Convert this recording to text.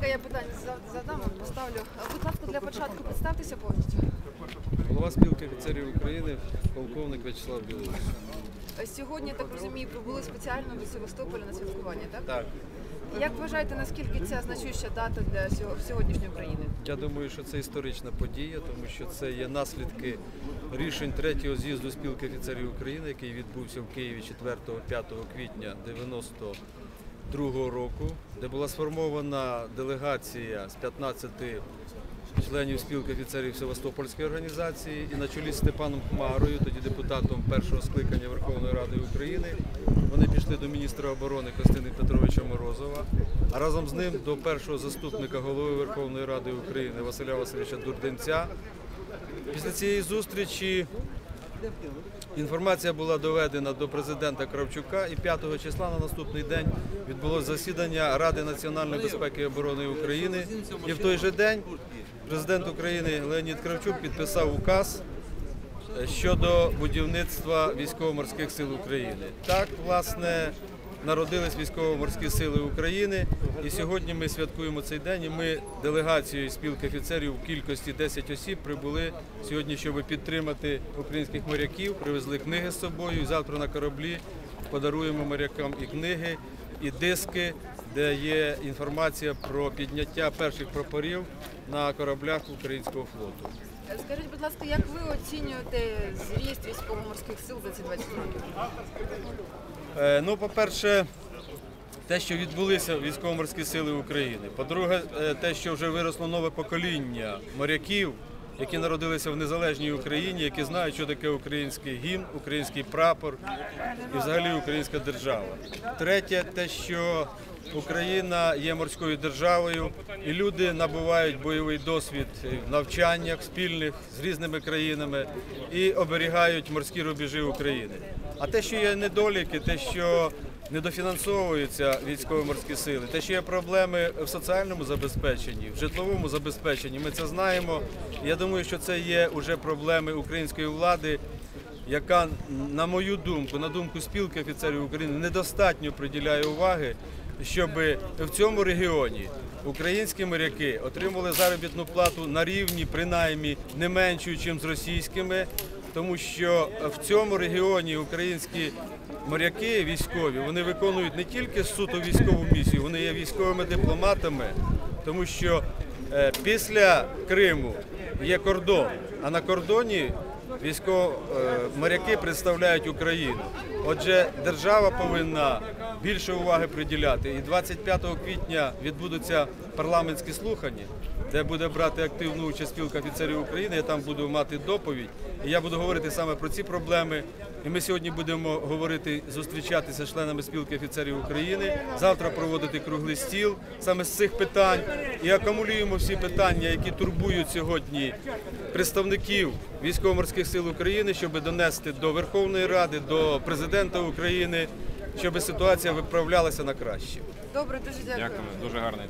Декілька я питань за- задам, вам поставлю. Будь ласка, для початку представтеся повністю. Голова спілки офіцерів України, полковник В'ячеслав Білорус. Е, Сьогодні, так розумію, прибули спеціально до Севастополя на святкування, так? Так. Як вважаєте, наскільки ця значуща дата для сьогоднішньої України? Я думаю, що це історична подія, тому що це є наслідки рішень третього з'їзду спілки офіцерів України, який відбувся в Києві 4-5 квітня 92 року, де була сформована делегація з 15 членів спілки офіцерів Севастопольської організації і на чолі з Степаном Хмарою, тоді депутатом першого скликання Верховної Ради України. Вони пішли до міністра оборони Костянтина Петровича Морозова, а разом з ним до першого заступника голови Верховної Ради України Василя Васильовича Дурденця. Після цієї зустрічі інформація була доведена до президента Кравчука, і 5 числа на наступний день відбулося засідання Ради національної безпеки і оборони України. І в той же день президент України Леонід Кравчук підписав указ е, щодо будівництва військово-морських сил України. Так, власне, народились військово-морські сили України, і сьогодні ми святкуємо цей день. І ми делегацією спілки офіцерів в кількості 10 осіб прибули сьогодні, щоб підтримати українських моряків. Привезли книги з собою. Завтра на кораблі подаруємо морякам і книги, і диски, де є інформація про підняття перших прапорів на кораблях українського флоту. Скажіть, будь ласка, як ви оцінюєте зріст військово-морських сил за ці 20 років? Е, Ну, по-перше, те, що відбулися військово-морські сили України. По-друге, е, те, що вже виросло нове покоління моряків, які народилися в незалежній Україні, які знають, що таке український гімн, український прапор і взагалі українська держава. Третє, те, що Україна є морською державою, і люди набувають бойовий досвід в навчаннях спільних з різними країнами і оберігають морські рубежі України. А те, що є недоліки, те, що недофінансовуються військово-морські сили, те, що є проблеми в соціальному забезпеченні, в житловому забезпеченні, ми це знаємо. Я думаю, що це є вже проблеми української влади, яка, на мою думку, на думку спілки офіцерів України, недостатньо приділяє уваги, щоб в цьому регіоні українські моряки отримали заробітну плату на рівні, принаймні не меншу, ніж з російськими, тому що в цьому регіоні українські моряки військові вони виконують не тільки суто військову місію, вони є військовими дипломатами, тому що е, після Криму є кордон, а на кордоні військово е, моряки представляють Україну. Отже, держава повинна більше уваги приділяти. І 25 квітня відбудуться парламентські слухання, де буде брати активну участь спілка офіцерів України. Я там буду мати доповідь. І я буду говорити саме про ці проблеми. І ми сьогодні будемо говорити, зустрічатися з членами спілки офіцерів України. Завтра проводити круглий стіл саме з цих питань і акумулюємо всі питання, які турбують сьогодні представників військово-морських сил України, щоб донести до Верховної Ради, до президента України, щоб ситуація виправлялася на краще. Добре, дуже дякую. Дякую, дуже гарний